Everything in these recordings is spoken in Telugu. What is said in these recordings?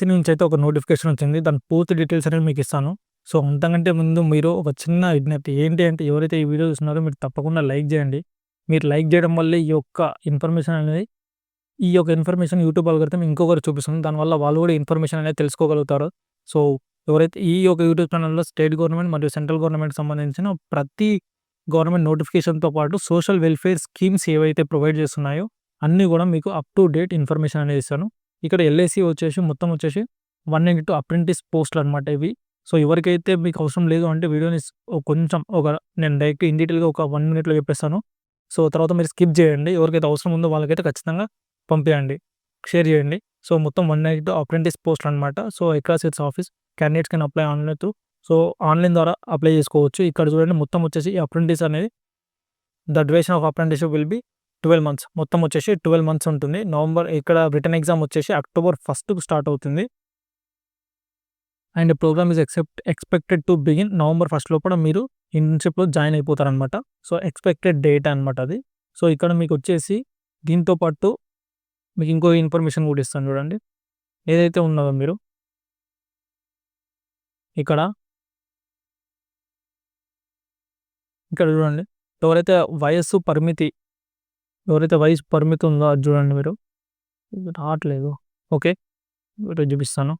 ఎస్సీ నుంచి అయితే ఒక నోటిఫికేషన్ వచ్చింది. దాని పూర్తి డీటెయిల్స్ అనేది మీకు ఇస్తాను. సో అంతకంటే ముందు మీరు ఒక చిన్న విజ్ఞప్తి ఏంటి అంటే ఎవరైతే ఈ వీడియో చూస్తున్నారో మీరు తప్పకుండా లైక్ చేయండి. మీరు లైక్ చేయడం వల్ల ఈ యొక్క ఇన్ఫర్మేషన్ అనేది ఈ యొక్క ఇన్ఫర్మేషన్ యూట్యూబ్ అల్గరిథం ఇంకొకరు చూపిస్తుంది. దానివల్ల వాళ్ళు కూడా ఇన్ఫర్మేషన్ అనేది తెలుసుకోగలుగుతారు. సో ఎవరైతే ఈ యొక్క యూట్యూబ్ ఛానల్లో స్టేట్ గవర్నమెంట్ మరియు సెంట్రల్ గవర్నమెంట్ సంబంధించిన ప్రతి గవర్నమెంట్ నోటిఫికేషన్తో పాటు సోషల్ వెల్ఫేర్ స్కీమ్స్ ఏవైతే ప్రొవైడ్ చేస్తున్నాయో అన్నీ కూడా మీకు అప్ టు డేట్ ఇన్ఫర్మేషన్ అనేది ఇస్తాను. ఇక్కడ ఎల్ఐసి వచ్చేసి మొత్తం వచ్చేసి వన్ ఎయిటీ టూ అప్రెంటిస్ పోస్టులు అనమాట ఇవి. సో ఎవరికైతే మీకు అవసరం లేదు అంటే వీడియోని కొంచెం ఒక నేను డైరెక్ట్ ఇన్ డీటెయిల్గా ఒక వన్ మినిట్లో చెప్పేస్తాను. సో తర్వాత మీరు స్కిప్ చేయండి. ఎవరికైతే అవసరం ఉందో వాళ్ళకైతే ఖచ్చితంగా పంపించండి షేర్ చేయండి. సో మొత్తం వన్ నైట్ అప్రెంటిస్ పోస్ట్ అనమాట so across its office candidates can apply online through so online ద్వారా అప్లై చేసుకోవచ్చు. ఇక్కడ చూడండి మొత్తం వచ్చేసి అప్రెంటిస్ అనేది the duration of apprenticeship will be twelve months. మొత్తం వచ్చేసి ట్వెల్వ్ మంత్స్ ఉంటుంది. నవంబర్ ఇక్కడ రిటర్న్ ఎగ్జామ్ వచ్చేసి అక్టోబర్ ఫస్ట్ స్టార్ట్ అవుతుంది. And program is except expected to begin November first లోపల మీరు ఇంటర్న్షిప్లో జాయిన్ అయిపోతారనమాట సో ఎక్స్పెక్టెడ్ డేట్ అనమాట అది. సో ఇక్కడ మీకు వచ్చేసి దీంతో పాటు మీకు ఇంకో ఇన్ఫర్మేషన్ కూడా ఇస్తాను చూడండి. ఏదైతే ఉన్నదో మీరు. ఇక్కడ. ఇక్కడ చూడండి. ఎవరైతే వయస్సు పరిమితి ఎవరైతే వయసు పరిమితి ఉందో అది చూడండి మీరు. రావట్లేదు. ఓకే. చూపిస్తాను.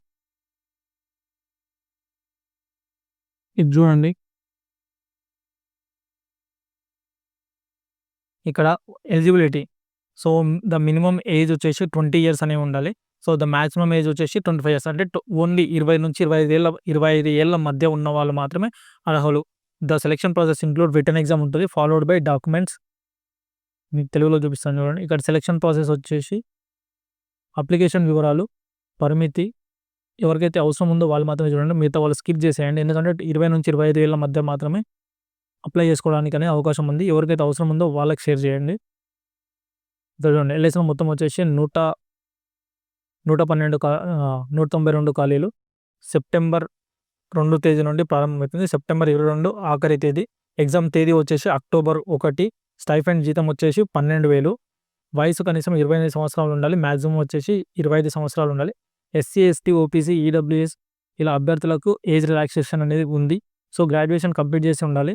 ఇది చూడండి. ఇక్కడ eligibility. So the minimum age వచ్చేసి ట్వంటీ ఇయర్స్ అనేవి ఉండాలి. సో ద మ్యాక్సిమం ఏజ్ వచ్చేసి ట్వంటీ ఫైవ్ ఇయర్స్. అంటే ఓన్లీ ఇరవై నుంచి ఇరవై ఐదు ఏళ్ళ ఇరవై ఐదు ఏళ్ళ మధ్య ఉన్న వాళ్ళు మాత్రమే అర్హులు. The selection process include written exam ఉంటుంది. Followed by documents. మీకు తెలుగులో చూపిస్తాను చూడండి. ఇక్కడ సెలెక్షన్ ప్రాసెస్ వచ్చేసి అప్లికేషన్ వివరాలు పరిమితి ఎవరికైతే అవసరం ఉందో వాళ్ళు మాత్రమే చూడండి. మిగతా వాళ్ళు స్కిప్ చేసేయండి. ఎందుకంటే ఇరవై నుంచి ఇరవై ఐదు వేల మధ్య మాత్రమే అప్లై చేసుకోవడానికి అనే అవకాశం ఉంది. ఎవరికైతే అవసరం ఉందో వాళ్ళకి షేర్ చేయండి. చూడండి. ఎల్ఐసిలో మొత్తం వచ్చేసి నూట నూట పన్నెండు కా నూట తొంభై రెండు ఖాళీలు. సెప్టెంబర్ రెండు తేదీ నుండి ప్రారంభమవుతుంది. సెప్టెంబర్ ఇరవై రెండు ఆఖరి తేదీ. ఎగ్జామ్ తేదీ వచ్చేసి అక్టోబర్ ఒకటి స్టైఫెండ్ జీతం వచ్చేసి పన్నెండు వేలు. వయసు కనీసం ఇరవై ఐదు సంవత్సరాలు ఉండాలి. మ్యాక్సిమం వచ్చేసి ఇరవై ఐదు సంవత్సరాలు ఉండాలి. ఎస్సీ ఎస్టీ ఓపీసీ ఈడబ్ల్యూఎస్ ఇలా అభ్యర్థులకు ఏజ్ రిలాక్సేషన్ అనేది ఉంది. సో గ్రాడ్యుయేషన్ కంప్లీట్ చేసి ఉండాలి.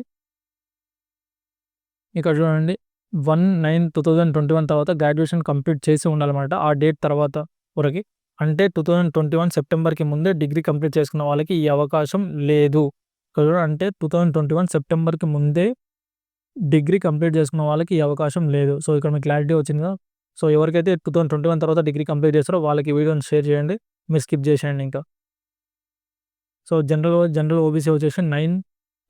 ఇక్కడ చూడండి. One nine two thousand twenty one తర్వాత గ్రాడ్యుయేషన్ కంప్లీట్ చేసి ఉండాలన్నమాట ఆ డేట్ తర్వాత వరకు. అంటే టూ థౌజండ్ ట్వంటీ వన్ సెప్టెంబర్కి ముందే డిగ్రీ కంప్లీట్ చేసుకున్న వాళ్ళకి ఈ అవకాశం లేదు. అంటే టూ థౌజండ్ ట్వంటీ వన్ సెప్టెంబర్కి ముందే డిగ్రీ కంప్లీట్ చేసుకున్న వాళ్ళకి ఈ అవకాశం లేదు. సో ఇక్కడ మీకు క్లారిటీ వచ్చింది కదా. సో ఎవరికైతే టూ థౌసండ్ ట్వంటీ వన్ తర్వాత డిగ్రీ కంప్లీట్ చేస్తారో వాళ్ళకి వీడియోని షేర్ చేయండి. మీరు స్కిప్ చేసేయండి ఇంకా. సో జనరల్ జనరల్ ఓబీసీ వచ్చేసి నైన్.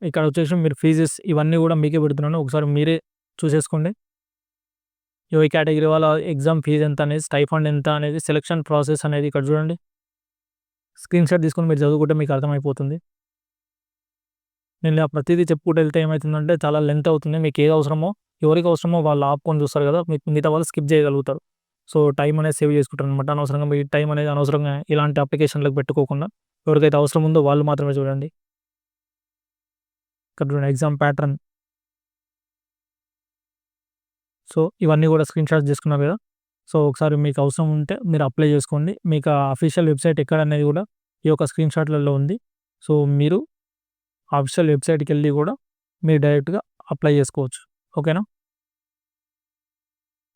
ఇక్కడ వచ్చేసి మీరు ఫీజెస్ ఇవన్నీ కూడా మీకే పెడుతున్నాను. ఒకసారి మీరే చూసేసుకోండి. ఈ కేటగిరీ వాళ్ళ ఎగ్జామ్ ఫీజు ఎంత అనేది స్టైఫండ్ ఎంత అనేది సెలక్షన్ ప్రాసెస్ అనేది ఇక్కడ చూడండి. స్క్రీన్ షాట్ తీసుకొని మీరు చదువుకుంటే మీకు అర్థమైపోతుంది. నేను ఇలా ప్రతిదీ చెప్పుకుంటూ వెళ్తే ఏమవుతుందంటే చాలా లెంత్ అవుతుంది. మీకు ఏది అవసరమో ఎవరికి అవసరమో వాళ్ళు ఆపుకొని చూస్తారు కదా మీకు మిగతా వాళ్ళు స్కిప్ చేయగలుగుతారు. సో టైం అనేది సేవ్ చేసుకుంటారు అనమాట అనవసరంగా మీ టైం అనేది అనవసరంగా ఇలాంటి అప్లికేషన్లకు పెట్టుకోకుండా ఎవరికైతే అవసరం ఉందో వాళ్ళు మాత్రమే చూడండి. ఇక్కడ చూడండి ఎగ్జామ్ ప్యాటర్న్ సో ఇవన్నీ కూడా స్క్రీన్ షాట్ తీసుకున్నారు కదా. సో ఒకసారి మీకు అవసరం ఉంటే మీరు అప్లై చేసుకోండి. మీకు అఫీషియల్ వెబ్సైట్ ఎక్కడ అనేది కూడా ఈ యొక్క స్క్రీన్ షాట్లలో ఉంది. సో మీరు అఫీషియల్ వెబ్సైట్కి వెళ్ళి కూడా మీరు డైరెక్ట్గా అప్లై చేసుకోవచ్చు. ఓకేనా?